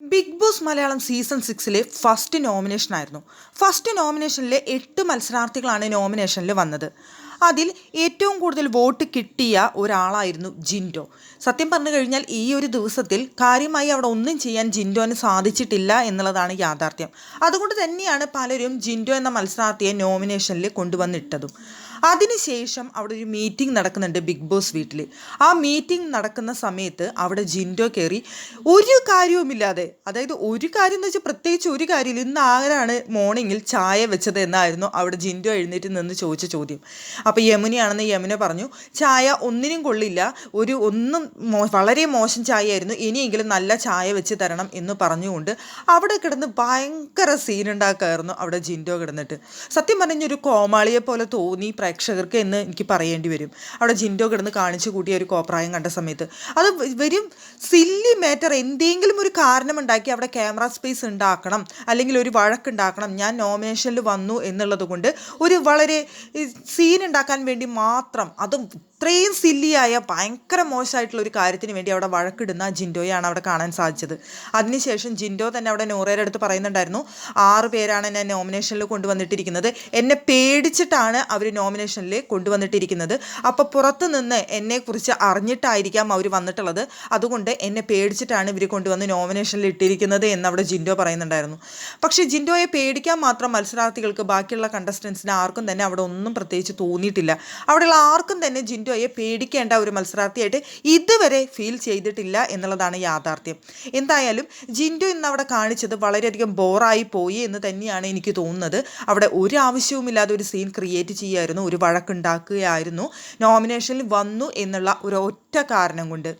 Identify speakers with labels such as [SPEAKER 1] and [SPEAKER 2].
[SPEAKER 1] Big boss Malayalam season സിക്സിലെ first nomination ആയിരുന്നു. First നോമിനേഷനിലെ എട്ട് മത്സരാർത്ഥികളാണ് നോമിനേഷനിൽ വന്നത്. അതിൽ ഏറ്റവും കൂടുതൽ വോട്ട് കിട്ടിയ ഒരാളായിരുന്നു ജിൻഡോ. സത്യം പറഞ്ഞു കഴിഞ്ഞാൽ ഈ ഒരു ദിവസത്തിൽ കാര്യമായി അവിടെ ഒന്നും ചെയ്യാൻ ജിൻഡോന് സാധിച്ചിട്ടില്ല എന്നുള്ളതാണ് യാഥാർത്ഥ്യം. അതുകൊണ്ട് തന്നെയാണ് പലരും ജിൻഡോ എന്ന മത്സരാർത്ഥിയെ നോമിനേഷനിൽ കൊണ്ടുവന്നിട്ടതും. അതിനുശേഷം അവിടെ ഒരു മീറ്റിംഗ് നടക്കുന്നുണ്ട് ബിഗ് ബോസ് വീട്ടിൽ ആ മീറ്റിംഗ് നടക്കുന്ന സമയത്ത് അവിടെ ജിൻഡോ കയറി ഒരു കാര്യവുമില്ലാതെ അതായത് ഒരു കാര്യം എന്ന് വെച്ചാൽ പ്രത്യേകിച്ച് ഒരു കാര്യമില്ല. ഇന്ന് ആരാണ് മോർണിംഗിൽ ചായ വെച്ചത് എന്നായിരുന്നു അവിടെ ജിൻഡോ എഴുന്നേറ്റ് നിന്ന് ചോദിച്ച ചോദ്യം. അപ്പോൾ യമുനയാണെന്ന് യമുന പറഞ്ഞു ചായ ഒന്നിനും കൊള്ളില്ല. ഒരു ഒന്നും വളരെ മോശം ചായ ആയിരുന്നു ഇനിയെങ്കിലും നല്ല ചായ വെച്ച് തരണം എന്ന് പറഞ്ഞുകൊണ്ട് അവിടെ കിടന്ന് ഭയങ്കര സീനുണ്ടാക്കായിരുന്നു അവിടെ ജിൻഡോ കിടന്നിട്ട്. സത്യം പറഞ്ഞൊരു കോമാളിയെ പോലെ തോന്നി പ്രേക്ഷകർക്ക് എന്ന് എനിക്ക് പറയേണ്ടി വരും. അവിടെ ജിൻഡോ കിടന്ന് കാണിച്ചു കൂട്ടിയ ഒരു കോപ്രായം കണ്ട സമയത്ത്. അത് വരും സില്ലി മാറ്റർ എന്തെങ്കിലും ഒരു കാരണമുണ്ടാക്കി അവിടെ ക്യാമറ സ്പേസ് ഉണ്ടാക്കണം അല്ലെങ്കിൽ ഒരു വഴക്കുണ്ടാക്കണം ഞാൻ നോമിനേഷനിൽ വന്നു എന്നുള്ളത് കൊണ്ട് ഒരു വളരെ സീൻ ഉണ്ടാക്കാൻ വേണ്ടി മാത്രം അതും ഇത്രയും സില്ലിയായ ഭയങ്കര മോശമായിട്ടുള്ള ഒരു കാര്യത്തിന് വേണ്ടി അവിടെ വഴക്കിടുന്ന ജിൻഡോയാണ് അവിടെ കാണാൻ സാധിച്ചത്. അതിനുശേഷം ജിൻഡോ തന്നെ അവിടെ നോറയുടെ അടുത്ത് പറയുന്നുണ്ടായിരുന്നു ആറ് പേരാണ് എന്നെ നോമിനേഷനിൽ കൊണ്ടുവന്നിട്ടിരിക്കുന്നത്. എന്നെ പേടിച്ചിട്ടാണ് അവർ നോമിനേഷനിൽ കൊണ്ടുവന്നിട്ടിരിക്കുന്നത്. അപ്പോൾ പുറത്ത് നിന്ന് എന്നെക്കുറിച്ച് അറിഞ്ഞിട്ടായിരിക്കാം അവർ വന്നിട്ടുള്ളത്. അതുകൊണ്ട് എന്നെ പേടിച്ചിട്ടാണ് ഇവർ കൊണ്ടുവന്ന് നോമിനേഷനിൽ ഇട്ടിരിക്കുന്നത് എന്ന് അവിടെ ജിൻഡോ പറയുന്നുണ്ടായിരുന്നു. പക്ഷേ ജിൻഡോയെ പേടിക്കാൻ മാത്രം മത്സരാർത്ഥികൾക്ക് ബാക്കിയുള്ള കണ്ടസ്റ്റൻസിന് ആർക്കും തന്നെ അവിടെ ഒന്നും പ്രത്യേകിച്ച് തോന്നിയിട്ടില്ല. അവിടെയുള്ള ആർക്കും തന്നെ ജിൻഡോയെ പേടിക്കേണ്ട ഒരു മത്സരാർത്ഥിയായിട്ട് ഇതുവരെ ഫീൽ ചെയ്തിട്ടില്ല എന്നുള്ളതാണ് യാഥാർത്ഥ്യം. എന്തായാലും ജിൻഡോ ഇന്ന് അവിടെ കാണിച്ചത് വളരെയധികം ബോറായി പോയി എന്ന് തന്നെയാണ് എനിക്ക് തോന്നുന്നത്. അവിടെ ഒരു ആവശ്യവുമില്ലാതെ ഒരു സീൻ ക്രിയേറ്റ് ചെയ്യുമായിരുന്നു ഒരു വഴക്കുണ്ടാക്കുകയായിരുന്നു. നോമിനേഷനിൽ വന്നു എന്നുള്ള ഒരു ഒറ്റ കാരണം കൊണ്ട്.